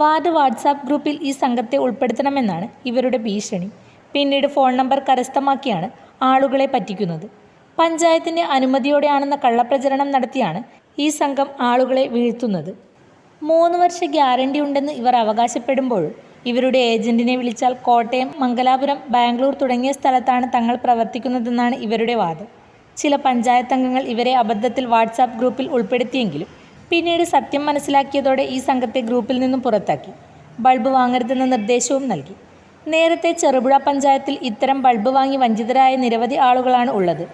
Ward WhatsApp ഗ്രൂപ്പിൽ ഈ സംഘത്തെ ഉൾപ്പെടുത്തണമെന്നാണ് ഇവരുടെ ഭീഷണി. പിന്നീട് ഫോൺ നമ്പർ കരസ്ഥമാക്കിയാണ് ആളുകളെ പറ്റിക്കുന്നത്. പഞ്ചായത്തിന്റെ അനുമതിയോടെയാണെന്ന കള്ളപ്രചരണം നടത്തിയാണ് ഈ സംഘം ആളുകളെ വീഴ്ത്തുന്നത്. മൂന്ന് വർഷ ഗ്യാരണ്ടി ഉണ്ടെന്ന് ഇവർ അവകാശപ്പെടുമ്പോൾ ഇവരുടെ ഏജന്റിനെ വിളിച്ചാൽ കോട്ടയം മംഗലാപുരം ബാംഗ്ലൂർ തുടങ്ങിയ സ്ഥലത്താണ് തങ്ങൾ പ്രവർത്തിക്കുന്നതെന്നാണ് ഇവരുടെ വാദം. ചില പഞ്ചായത്ത് അംഗങ്ങൾ ഇവരെ അബദ്ധത്തിൽ വാട്സാപ്പ് ഗ്രൂപ്പിൽ ഉൾപ്പെടുത്തിയെങ്കിലും പിന്നീട് സത്യം മനസ്സിലാക്കിയതോടെ ഈ സംഘത്തെ ഗ്രൂപ്പിൽ നിന്നും പുറത്താക്കി. ബൾബ് വാങ്ങരുതെന്ന നിർദ്ദേശവും നൽകി. നേരത്തെ ചെറുപുഴ പഞ്ചായത്തിൽ ഇത്തരം ബൾബ് വാങ്ങി വഞ്ചിതരായ നിരവധി ആളുകളാണ് ഉള്ളത്.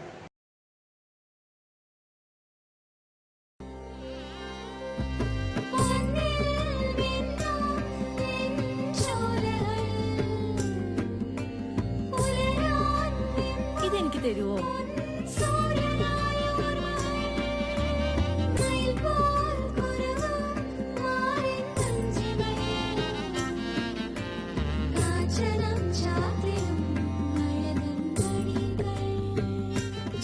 ഇതെനിക്ക്